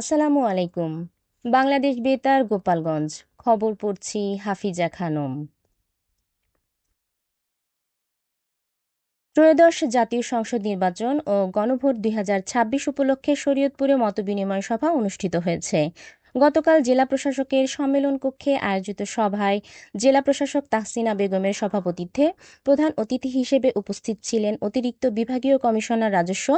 আসসালামু আলাইকুম। বাংলাদেশ বেতার, গোপালগঞ্জ। খবর পড়ছি হাফিজা খানম। ত্রয়োদশ জাতীয় সংসদ নির্বাচন ও গণভোট দুই হাজার ছাব্বিশ উপলক্ষে শরীয়তপুরে মতবিনিময় সভা অনুষ্ঠিত হয়েছে। গতকাল জেলা প্রশাসকের সম্মেলন কক্ষে আয়োজিত সভায় জেলা প্রশাসক তাহসিনা বেগমের সভাপতিত্বে প্রধান অতিথি হিসেবে উপস্থিত ছিলেন অতিরিক্ত বিভাগীয় কমিশনার রাজস্ব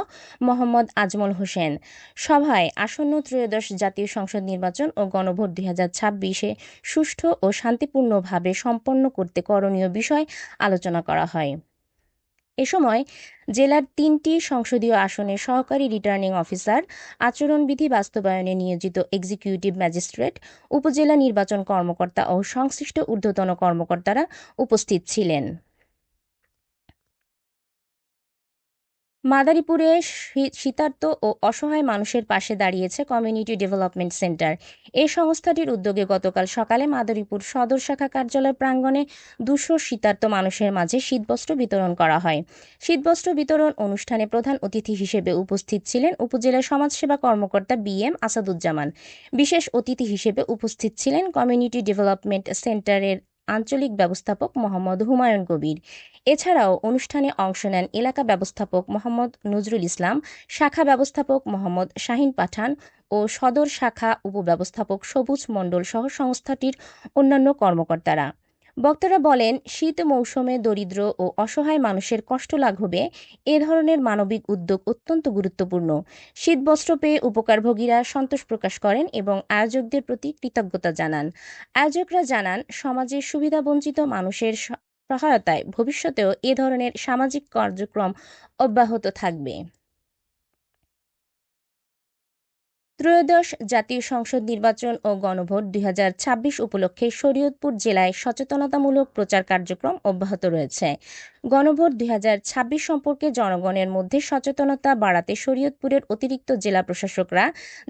মোহাম্মদ আজমল হোসেন। সভায় আসন্ন ত্রয়োদশ জাতীয় সংসদ নির্বাচন ও গণভোট দুই হাজার ছাব্বিশে সুষ্ঠু ও শান্তিপূর্ণভাবে সম্পন্ন করতে করণীয় বিষয় আলোচনা করা হয়। এ সময় জেলার তিনটি সংসদীয় আসনের সহকারী রিটার্নিং অফিসার, আচরণবিধি বাস্তবায়নে নিয়োজিত এক্সিকিউটিভ ম্যাজিস্ট্রেট, উপজেলা নির্বাচন কর্মকর্তা ও সংশ্লিষ্ট ঊর্ধ্বতন কর্মকর্তারা উপস্থিত ছিলেন। মাদারীপুরে শীতার্ত ও অসহায় মানুষের পাশে দাঁড়িয়েছে কমিউনিটি ডেভেলপমেন্ট সেন্টার। এই সংস্থাটির উদ্যোগে গতকাল সকালে মাদারীপুর সদর শাখা কার্যালয় প্রাঙ্গণে দুশো শীতার্ত মানুষের মাঝে শীতবস্ত্র বিতরণ করা হয়। শীতবস্ত্র বিতরণ অনুষ্ঠানে প্রধান অতিথি হিসেবে উপস্থিত ছিলেন উপজেলা সমাজসেবা কর্মকর্তা বি এম আসাদুজ্জামান। বিশেষ অতিথি হিসেবে উপস্থিত ছিলেন কমিউনিটি ডেভেলপমেন্ট সেন্টারের আঞ্চলিক ব্যবস্থাপক মোহাম্মদ হুমায়ুন কবির। এছাড়াও অনুষ্ঠানে অংশ নেন এলাকা ব্যবস্থাপক মোহাম্মদ নজরুল ইসলাম, শাখা ব্যবস্থাপক মোহাম্মদ শাহিন পাঠান ও সদর শাখা উপব্যবস্থাপক সবুজ মণ্ডল সহ সংস্থাটির অন্যান্য কর্মকর্তারা। বক্তারা বলেন, শীত মৌসুমে দরিদ্র ও অসহায় মানুষের কষ্ট লাঘবে। এ ধরনের মানবিক উদ্যোগ অত্যন্ত গুরুত্বপূর্ণ। শীতবস্ত্র পেয়ে উপকারভোগীরা সন্তোষ প্রকাশ করেন এবং আয়োজকদের প্রতি কৃতজ্ঞতা জানান। আয়োজকরা জানান সমাজের সুবিধাবঞ্চিত মানুষের সহায়তায় ভবিষ্যতেও এ ধরনের সামাজিক কার্যক্রম অব্যাহত থাকবে। ত্রয়োদশ জাতীয় সংসদ নির্বাচন ও গণভোট দুই হাজার ছাব্বিশ উপলক্ষে শরীয়তপুর জেলায় সচেতনতামূলক প্রচার কার্যক্রম অব্যাহত রয়েছে। গণভোট দুই হাজার ছাব্বিশ সম্পর্কে জনগণের মধ্যে সচেতনতা বাড়াতে শরীয়তপুরের অতিরিক্ত জেলা প্রশাসকরা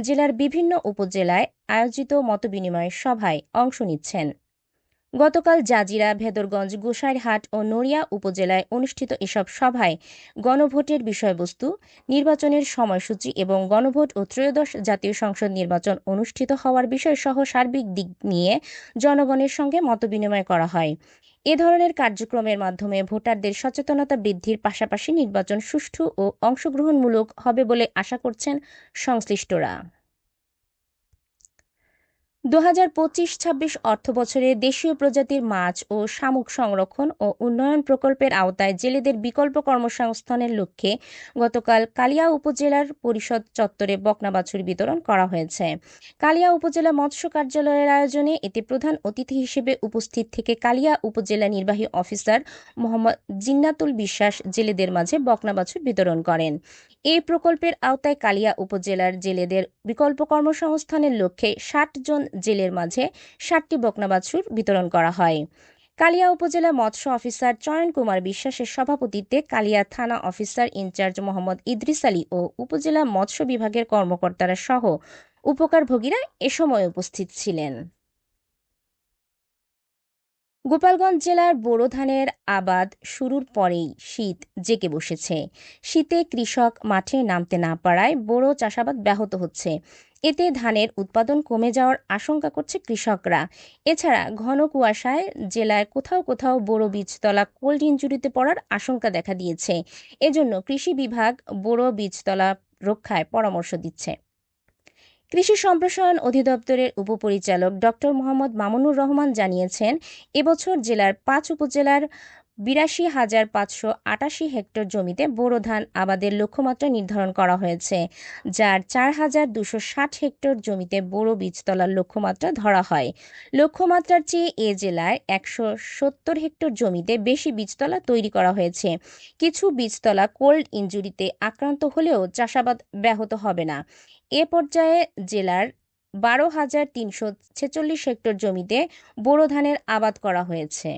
জেলার বিভিন্ন উপজেলায় আয়োজিত মতবিনিময় সভায় অংশ নিচ্ছেন। গতকাল জাজিরা, ভেদরগঞ্জ, গোসাইরহাট ও নড়িয়া উপজেলায় অনুষ্ঠিত এসব সভায় গণভোটের বিষয়বস্তু, নির্বাচনের সময়সূচি এবং গণভোট ও ত্রয়োদশ জাতীয় সংসদ নির্বাচন অনুষ্ঠিত হওয়ার বিষয়সহ সার্বিক দিক নিয়ে জনগণের সঙ্গে মতবিনিময় করা হয়। এ ধরনের কার্যক্রমের মাধ্যমে ভোটারদের সচেতনতা বৃদ্ধির পাশাপাশি নির্বাচন সুষ্ঠু ও অংশগ্রহণমূলক হবে বলে আশা করছেন সংশ্লিষ্টরা। দু হাজার পঁচিশ ছাব্বিশ অর্থবছরে দেশীয় প্রজাতির মাছ ও শামুক সংরক্ষণ ও উন্নয়ন প্রকল্পের আওতায় জেলেদের বিকল্প কর্মসংস্থানের লক্ষ্যে গতকাল কালিয়া উপজেলার পরিষদ চত্বরে বকনা বাছুর বিতরণ করা হয়েছে। কালিয়া উপজেলা মৎস্য কার্যালয়ের আয়োজনে এতে প্রধান অতিথি হিসেবে উপস্থিত থেকে কালিয়া উপজেলা নির্বাহী অফিসার মোহাম্মদ জিন্নাতুল বিশ্বাস জেলেদের মাঝে বকনা বাছুর বিতরণ করেন। এই প্রকল্পের আওতায় কালিয়া উপজেলার জেলেদের বিকল্প কর্মসংস্থানের লক্ষ্যে ষাট জন জেলের মাঝে সাতটি বকনা বাছুর বিতরণ করা হয়। কালিয়া উপজেলা মৎস্য অফিসার চয়ন কুমার বিশ্বাসের সভাপতিত্বে কালিয়া থানা officer in charge Mohammad Idris Ali ও উপজেলা মৎস্য বিভাগের কর্মকর্তারা সহ উপকারভোগীরা এ সময় উপস্থিত ছিলেন। গোপালগঞ্জ জেলার বোরো ধানের আবাদ শুরুর পরেই শীত জেকে বসেছে। শীতে কৃষক মাঠে নামতে না পারায় বোরো চাষাবাদ ব্যাহত হচ্ছে। এতে ধানের উৎপাদন কমে যাওয়ার আশঙ্কা করছে কৃষকরা। এছাড়া ঘন কুয়াশায় জেলায় কোথাও কোথাও বড় বীজতলা কোল্ড ইঞ্জুরিতে পড়ার আশঙ্কা দেখা দিয়েছে। এজন্য কৃষি বিভাগ বড় বীজতলা রক্ষায় পরামর্শ দিচ্ছে। কৃষি সম্প্রসারণ অধিদপ্তরের উপপরিচালক ডক্টর মোহাম্মদ মামুনুর রহমান জানিয়েছেন এবছর জেলার পাঁচ উপজেলার বিরাশি হাজার পাঁচশো আটাশি হেক্টর জমিতে বোরো ধান আবাদের লক্ষ্যমাত্রা নির্ধারণ করা হয়েছে, যার চার হাজার দুশো ষাট হেক্টর জমিতে বোরো বীজতলার লক্ষ্যমাত্রা ধরা হয়। লক্ষ্যমাত্রার চেয়ে এ জেলায় একশো সত্তর হেক্টর জমিতে বেশি বীজতলা তৈরি করা হয়েছে। কিছু বীজতলা কোল্ড ইঞ্জুরিতে আক্রান্ত হলেও চাষাবাদ ব্যাহত হবে না। এ পর্যায়ে জেলার বারো হাজার তিনশো ছেচল্লিশ হেক্টর জমিতে বোরো ধানের আবাদ করা হয়েছে।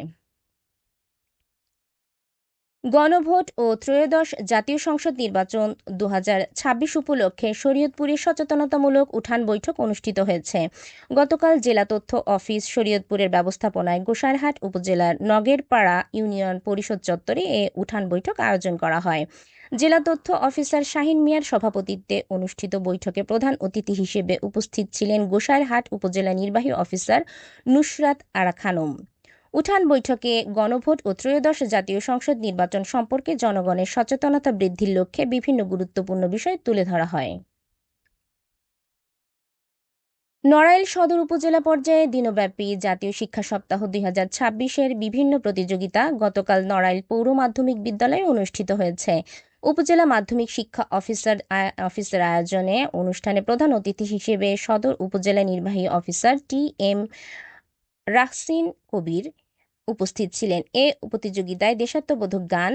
গণভোট ও ত্রয়োদশ জাতীয় সংসদ নির্বাচন দু ছাব্বিশ উপলক্ষে শরীয়তপুরে সচেতনতামূলক উঠান বৈঠক অনুষ্ঠিত হয়েছে। গতকাল জেলা তথ্য অফিস শরীয়তপুরের ব্যবস্থাপনায় গোসাইরহাট উপজেলার নগেরপাড়া ইউনিয়ন পরিষদ চত্বরে এ উঠান বৈঠক আয়োজন করা হয়। জেলা তথ্য অফিসার শাহিন মিয়ার সভাপতিত্বে অনুষ্ঠিত বৈঠকে প্রধান অতিথি হিসেবে উপস্থিত ছিলেন গোসাইরহাট উপজেলা নির্বাহী অফিসার নুসরাত আরা খানম। উঠান বৈঠকে গণভোট ও ত্রয়োদশ জাতীয় সংসদ নির্বাচন সম্পর্কে জনগণের সচেতনতা বৃদ্ধির লক্ষ্যে বিভিন্ন গুরুত্বপূর্ণ বিষয় তুলে ধরা হয়। নড়াইল সদর উপজেলা পর্যায়ে দিনব্যাপী জাতীয় শিক্ষা সপ্তাহ দুই হাজার ছাব্বিশের বিভিন্ন প্রতিযোগিতা গতকাল নড়াইল পৌর মাধ্যমিক বিদ্যালয়ে অনুষ্ঠিত হয়েছে। উপজেলা মাধ্যমিক শিক্ষা অফিসার অফিসের আয়োজনে অনুষ্ঠানে প্রধান অতিথি হিসেবে সদর উপজেলা নির্বাহী অফিসার টি এম রাহসিন কবির উপস্থিত ছিলেন এ প্রতিযোগিতায় দেশাত্মবোধক গান,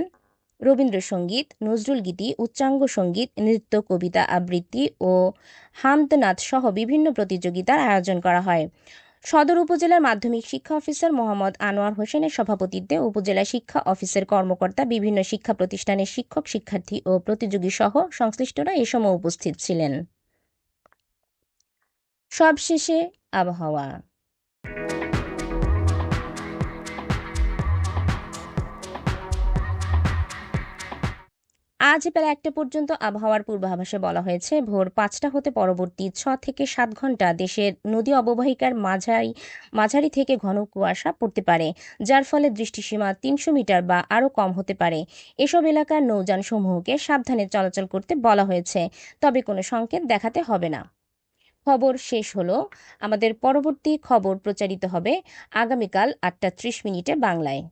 রবীন্দ্রসঙ্গীত, নজরুল গীতি, উচ্চাঙ্গ সংগীত, নৃত্য, কবিতা আবৃত্তি ও হামদনাদ সহ বিভিন্ন প্রতিযোগিতার আয়োজন করা হয়। সদর উপজেলার মাধ্যমিক শিক্ষা অফিসার মোহাম্মদ আনোয়ার হোসেনের সভাপতিত্বে উপজেলা শিক্ষা অফিসের কর্মকর্তা, বিভিন্ন শিক্ষা প্রতিষ্ঠানের শিক্ষক, শিক্ষার্থী ও প্রতিযোগী সহ সংশ্লিষ্টরা এ সময় উপস্থিত ছিলেন। সবশেষে আবহাওয়া। আজ বেলা একটা পর্যন্ত আবহাওয়ার পূর্বাভাসে বলা হয়েছে, ভোর পাঁচটা হতে পরবর্তী ছ থেকে সাত ঘণ্টা দেশের নদী অববাহিকার মাঝারি মাঝারি থেকে ঘন কুয়াশা পড়তে পারে, যার ফলে দৃষ্টিসীমা তিনশো মিটার বা আরও কম হতে পারে। এসব এলাকার নৌযান সমূহকে সাবধানে চলাচল করতে বলা হয়েছে, তবে কোনো সংকেত দেখাতে হবে না। খবর শেষ হলো। আমাদের পরবর্তী খবর প্রচারিত হবে আগামীকাল আটটা ত্রিশ মিনিটে বাংলায়।